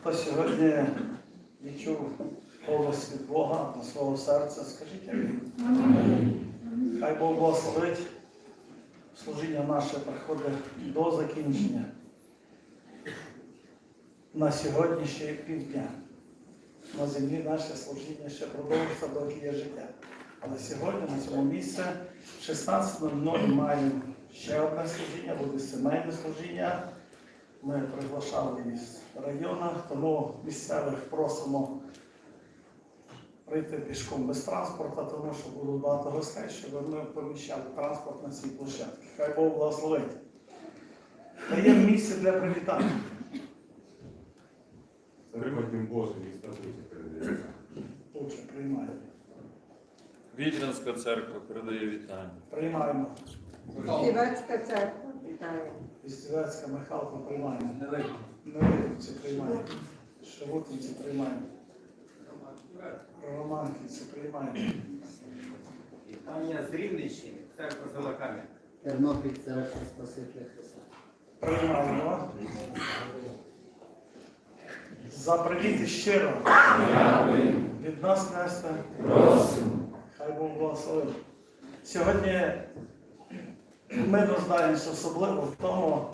Хто сьогодні відчув голос від Бога на свого серця, скажіть амінь. Хай Бог благословить. Служіння наше приходить до закінчення. На сьогодні ще півдня. На землі наше служіння ще продовжиться, доки є життя. Але сьогодні на цьому місці в 16.00 маємо ще одне служіння, буде сімейне служіння. Ми приглашали із району, тому місцевих просимо прийти пішком без транспорту, тому що було багато гостей, щоб ми поміщали транспорт на цій площадці. Хай Бог благословить. Даємо місце для привітання. Риматім Божий і статуті передається. Лучше приймаємо. Відрянська церква передає вітання. Приймаємо. Співацька церква, вітаю. Істівецька Михалка приймаємо. Давай. Невидимці приймаємо. Шевутинці приймаємо. Романківці приймаємо. Вітання з Рівненщини, церква села Кам'янка. Тернопіль церква Спасителя Христа. Приймаємо. За привіт щиро. Від нас нести. Хай Бог благословить. Сьогодні ми нуждаємося особливо в тому,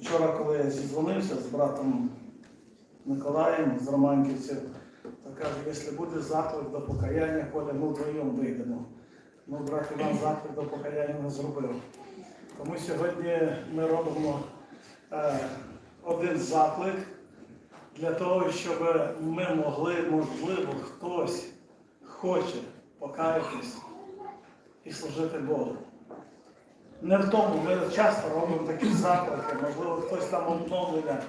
вчора, коли я зідзвонився з братом Миколаєм з Романківців, то каже, якщо буде заклик до покаяння, Коля, ми вдвоєм вийдемо. Ну, брат Іван заклик до покаяння не зробив. Тому сьогодні ми робимо е, один заклик для того, щоб ми могли, можливо, хтось хоче покаятись і служити Богу. Не в тому, ми часто робимо такі заклики, можливо, хтось там обновлення,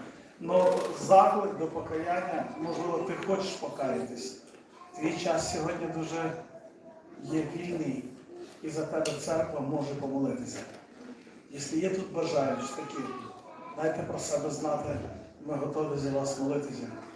але заклик до покаяння, можливо, ти хочеш покаятись. Твій час сьогодні дуже є вільний, і за тебе церква може помолитися. Якщо є тут бажаючі такі, дайте про себе знати, ми готові за вас молитися.